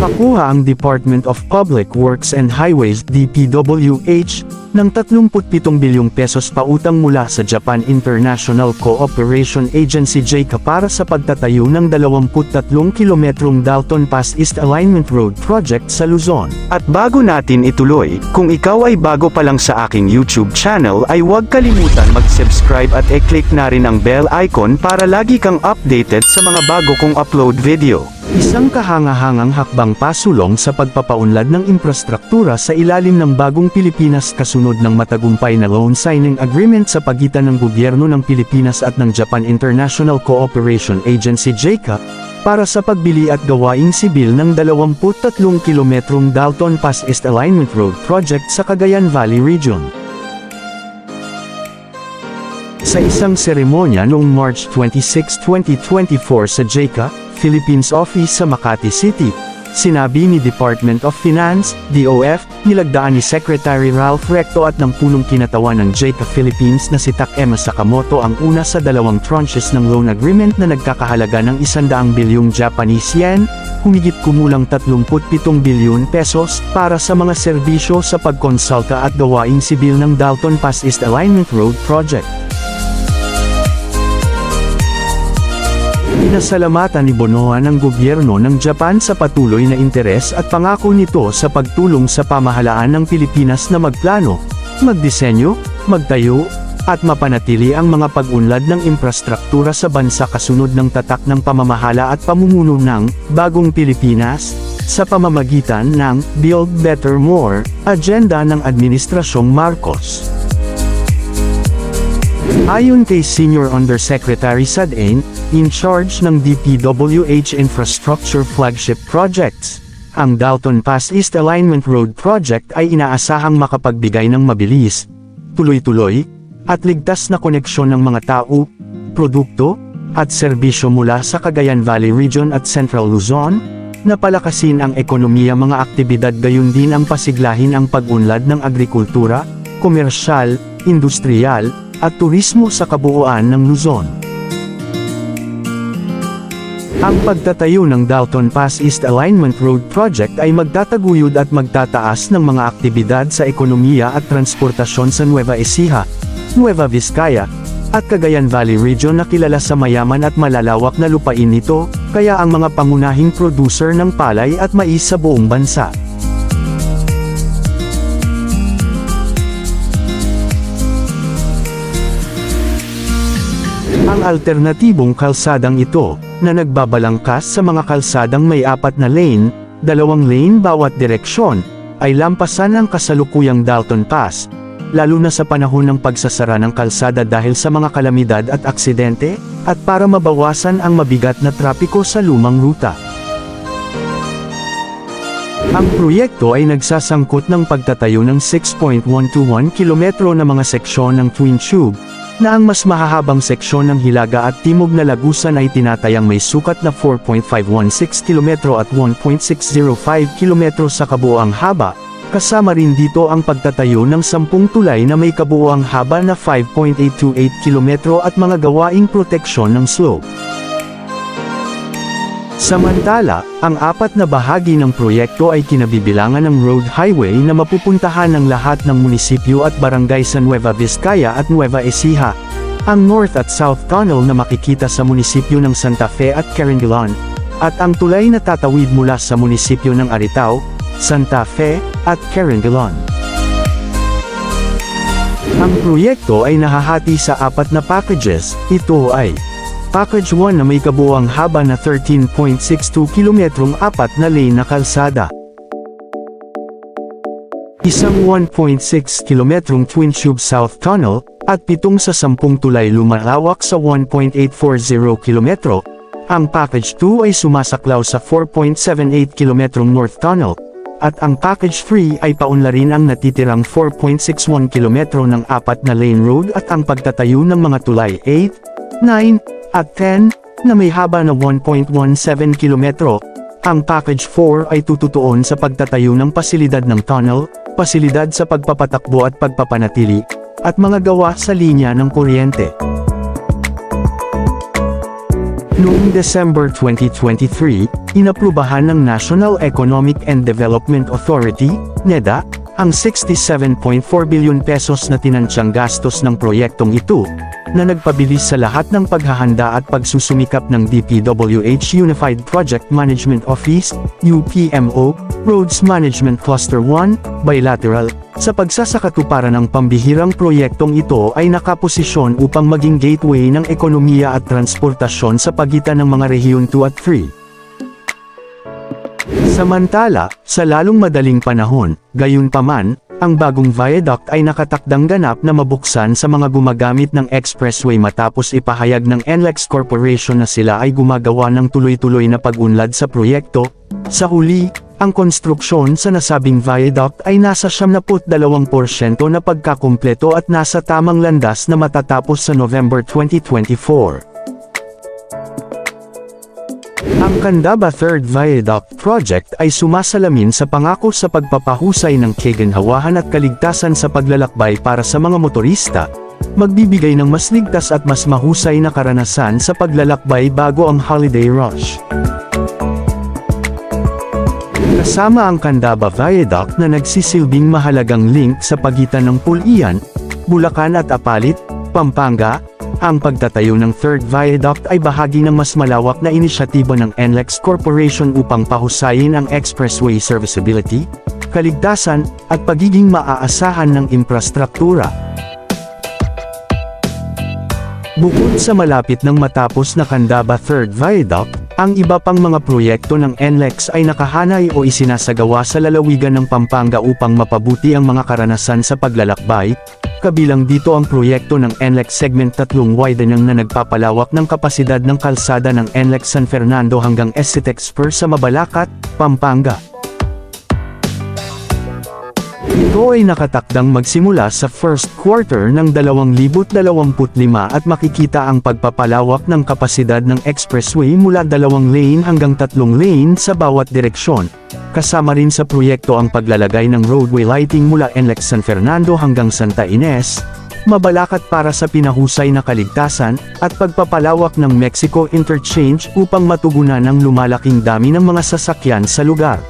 Nakakuha ang Department of Public Works and Highways DPWH ng 37 bilyong pesos pautang mula sa Japan International Cooperation Agency JICA para sa pagtatayo ng 23 kilometrong Dalton Pass East Alignment Road Project sa Luzon. At bago natin ituloy, kung ikaw ay bago pa lang sa aking YouTube channel ay huwag kalimutan mag-subscribe at e-click na rin ang bell icon para lagi kang updated sa mga bago kong upload video. Isang kahangahangang hakbang pasulong sa pagpapaunlad ng infrastruktura sa ilalim ng bagong Pilipinas kasunod ng matagumpay na loan signing agreement sa pagitan ng gobyerno ng Pilipinas at ng Japan International Cooperation Agency JICA, para sa pagbili at gawaing sibil ng 23 kilometrong Dalton Pass East Alignment Road Project sa Cagayan Valley Region. Sa isang seremonya noong March 26, 2024 sa JICA, Philippines Office sa Makati City, sinabi ni Department of Finance, DOF, nilagdaan ni Secretary Ralph Recto at ng punong kinatawan ng JICA Philippines na si Takema Sakamoto ang una sa dalawang tranches ng loan agreement na nagkakahalaga ng 100 bilyong Japanese yen, humigit kumulang 37 bilyon pesos, para sa mga serbisyo sa pagkonsulta at gawaing sibil ng Dalton Pass East Alignment Road Project. Pinasalamatan ni Bonoan ang gobyerno ng Japan sa patuloy na interes at pangako nito sa pagtulong sa pamahalaan ng Pilipinas na magplano, magdisenyo, magtayo, at mapanatili ang mga pag-unlad ng infrastruktura sa bansa kasunod ng tatak ng pamamahala at pamumuno ng Bagong Pilipinas, sa pamamagitan ng Build Better More, agenda ng Administrasyong Marcos. Ayon kay Senior Undersecretary Sadain, in charge ng DPWH Infrastructure Flagship Projects, ang Dalton Pass East Alignment Road Project ay inaasahang makapagbigay ng mabilis, tuloy-tuloy, at ligtas na koneksyon ng mga tao, produkto, at serbisyo mula sa Cagayan Valley Region at Central Luzon, na palakasin ang ekonomiya mga aktibidad gayon din ang pasiglahin ang pag-unlad ng agrikultura, komersyal, industrial, at turismo sa kabuuan ng Luzon. Ang pagtatayo ng Dalton Pass East Alignment Road Project ay magtataguyod at magtataas ng mga aktibidad sa ekonomiya at transportasyon sa Nueva Ecija, Nueva Vizcaya, at Cagayan Valley Region na kilala sa mayaman at malalawak na lupain nito, kaya ang mga pangunahing producer ng palay at mais sa buong bansa. Ang alternatibong kalsadang ito, na nagbabalangkas sa mga kalsadang may apat na lane, dalawang lane bawat direksyon, ay lampasan ang kasalukuyang Dalton Pass, lalo na sa panahon ng pagsasara ng kalsada dahil sa mga kalamidad at aksidente, at para mabawasan ang mabigat na trapiko sa lumang ruta. Ang proyekto ay nagsasangkot ng pagtatayo ng 6.121 kilometro na mga seksyon ng Twin Tube, na ang mas mahahabang seksyon ng Hilaga at Timog na Lagusan ay tinatayang may sukat na 4.516 kilometro at 1.605 kilometro sa kabuoang haba, kasama rin dito ang pagtatayo ng 10 tulay na may kabuoang haba na 5.828 kilometro at mga gawaing proteksyon ng slope. Samantala, ang apat na bahagi ng proyekto ay kinabibilangan ng road highway na mapupuntahan ng lahat ng munisipyo at barangay sa Nueva Vizcaya at Nueva Ecija. Ang North at South Tunnel na makikita sa munisipyo ng Santa Fe at Carandilan, at ang tulay na tatawid mula sa munisipyo ng Aritao, Santa Fe, at Carandilan. Ang proyekto ay nahahati sa apat na packages, ito ay Package 1 na may kabuuang haba na 13.62 kilometrong apat na lane na kalsada. Isang 1.6 kilometrong Twin Tube South Tunnel, at pitong sa sampung tulay lumalawak sa 1.840 kilometro. Ang Package 2 ay sumasaklaw sa 4.78 kilometrong North Tunnel, at ang Package 3 ay paunlarin ang natitirang 4.61 kilometro ng apat na lane road at ang pagtatayo ng mga tulay 8, 9, at 10, na may haba na 1.17 kilometro. Ang Package 4 ay tututuon sa pagtatayo ng pasilidad ng tunnel, pasilidad sa pagpapatakbo at pagpapanatili, at mga gawa sa linya ng kuryente. Noong December 2023, inaprubahan ng National Economic and Development Authority, NEDA, ang 67.4 billion pesos na tinansyang gastos ng proyektong ito, na nagpabilis sa lahat ng paghahanda at pagsusumikap ng DPWH Unified Project Management Office, UPMO, Roads Management Cluster 1, Bilateral, sa pagsasakatuparan ng pambihirang proyektong ito ay nakaposisyon upang maging gateway ng ekonomiya at transportasyon sa pagitan ng mga rehiyon 2 at 3. Samantala, sa lalong madaling panahon, gayunpaman, ang bagong viaduct ay nakatakdang ganap na mabuksan sa mga gumagamit ng expressway matapos ipahayag ng NLEX Corporation na sila ay gumagawa ng tuloy-tuloy na pag-unlad sa proyekto. Sa huli, ang konstruksyon sa nasabing viaduct ay nasa 72% na pagkakumpleto at nasa tamang landas na matatapos sa November 2024. Ang Candaba Third Viaduct Project ay sumasalamin sa pangako sa pagpapahusay ng kaganhawahan at kaligtasan sa paglalakbay para sa mga motorista, magbibigay ng mas ligtas at mas mahusay na karanasan sa paglalakbay bago ang holiday rush. Kasama ang Candaba Viaduct na nagsisilbing mahalagang link sa pagitan ng Pulian, Bulacan at Apalit, Pampanga, ang pagtatayo ng Third Viaduct ay bahagi ng mas malawak na inisyatibo ng NLEX Corporation upang pahusayin ang expressway serviceability, kaligtasan, at pagiging maaasahan ng infrastruktura. Bukod sa malapit ng matapos na Candaba Third Viaduct, ang iba pang mga proyekto ng NLEX ay nakahanay o isinasagawa sa lalawigan ng Pampanga upang mapabuti ang mga karanasan sa paglalakbay, kabilang dito ang proyekto ng NLEX Segment 3 widening na nagpapalawak ng kapasidad ng kalsada ng NLEX San Fernando hanggang SCTEX Spur sa Mabalacat, Pampanga. Ito ay nakatakdang magsimula sa first quarter ng 2025 at makikita ang pagpapalawak ng kapasidad ng expressway mula dalawang lane hanggang tatlong lane sa bawat direksyon. Kasama rin sa proyekto ang paglalagay ng roadway lighting mula NLEX San Fernando hanggang Santa Ines, Mabalakat para sa pinahusay na kaligtasan, at pagpapalawak ng Mexico Interchange upang matugunan ang lumalaking dami ng mga sasakyan sa lugar.